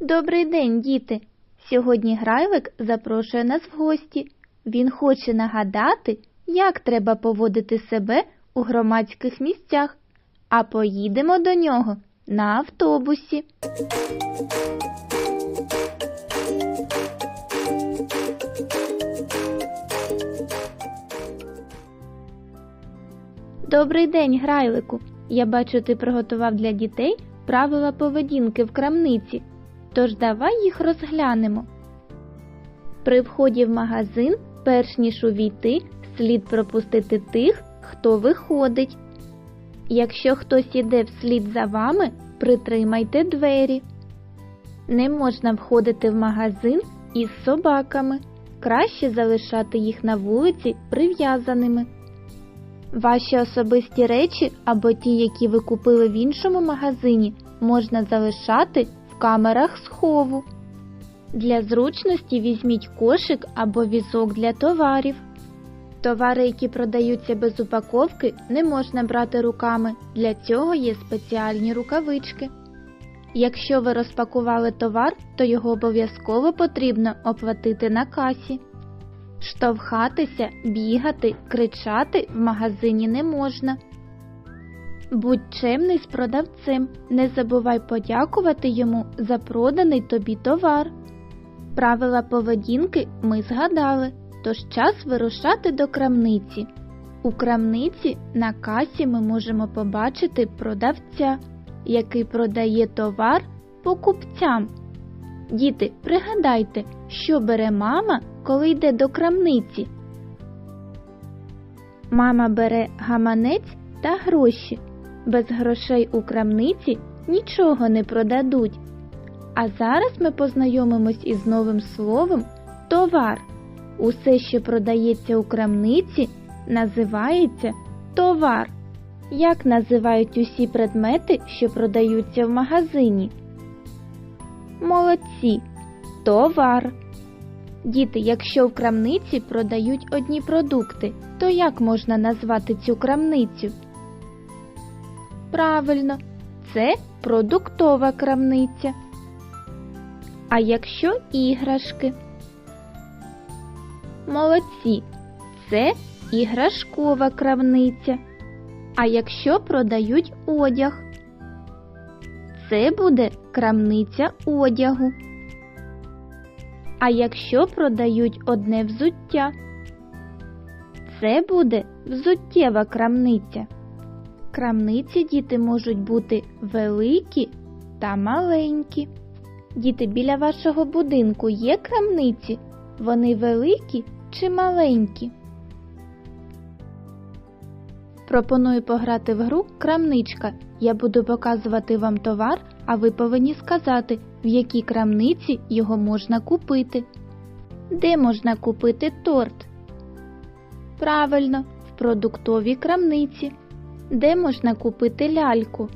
Добрий день, діти! Сьогодні Грайлик запрошує нас в гості. Він хоче нагадати, як треба поводити себе у громадських місцях, а поїдемо до нього на автобусі. Добрий день, Грайлику. Я бачу, ти приготував для дітей правила поведінки в крамниці. Тож давай їх розглянемо. При вході в магазин, перш ніж увійти, слід пропустити тих, хто виходить. Якщо хтось іде вслід за вами, притримайте двері. Не можна входити в магазин із собаками. Краще залишати їх на вулиці прив'язаними. Ваші особисті речі або ті, які ви купили в іншому магазині, можна залишати в камерах схову. Для зручності візьміть кошик або візок для товарів. Товари, які продаються без упаковки, не можна брати руками. Для цього є спеціальні рукавички. Якщо ви розпакували товар, то його обов'язково потрібно оплатити на касі. Штовхатися, бігати, кричати в магазині не можна. Будь чемний з продавцем, не забувай подякувати йому за проданий тобі товар. Правила поведінки ми згадали, тож час вирушати до крамниці. У крамниці на касі ми можемо побачити продавця, який продає товар покупцям. Діти, пригадайте, що бере мама, коли йде до крамниці. Мама бере гаманець та гроші. Без грошей у крамниці нічого не продадуть. А зараз ми познайомимось із новим словом товар. Усе, що продається у крамниці, називається товар. Як називають усі предмети, що продаються в магазині? Молодці. Товар. Діти, якщо в крамниці продають одні продукти, то як можна назвати цю крамницю? Правильно, це продуктова крамниця. А якщо іграшки? Молодці, це іграшкова крамниця. А якщо продають одяг? Це буде крамниця одягу. А якщо продають одне взуття? Це буде взуттєва крамниця. Крамниці діти можуть бути великі та маленькі. Діти, біля вашого будинку є крамниці? Вони великі чи маленькі? Пропоную пограти в гру крамничка. Я буду показувати вам товар, а ви повинні сказати, в якій крамниці його можна купити. Де можна купити торт? Правильно, в продуктовій крамниці. Де можна купити ляльку?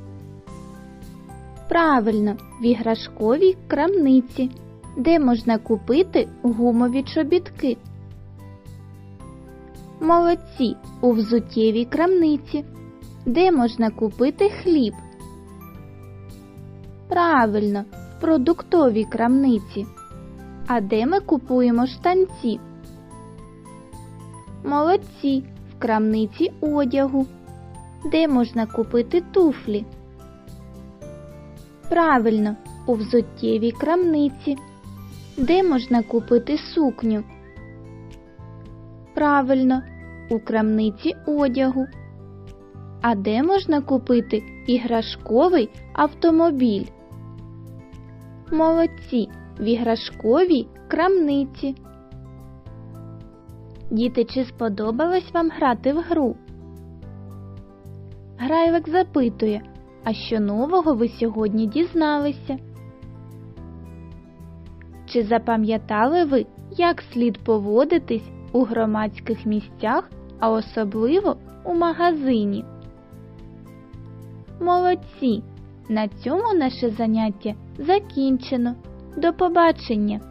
Правильно, в іграшковій крамниці. Де можна купити гумові чобітки? Молодці у взуттєвій крамниці. Де можна купити хліб? Правильно, в продуктовій крамниці. А де ми купуємо штанці? Молодці в крамниці одягу. Де можна купити туфлі? Правильно, у взуттєвій крамниці. Де можна купити сукню? Правильно, у крамниці одягу. А де можна купити іграшковий автомобіль? Молодці в іграшковій крамниці. Діти, чи сподобалось вам грати в гру? Грайлик запитує, а що нового ви сьогодні дізналися? Чи запам'ятали ви, як слід поводитись у громадських місцях, а особливо у магазині? Молодці! На цьому наше заняття закінчено. До побачення!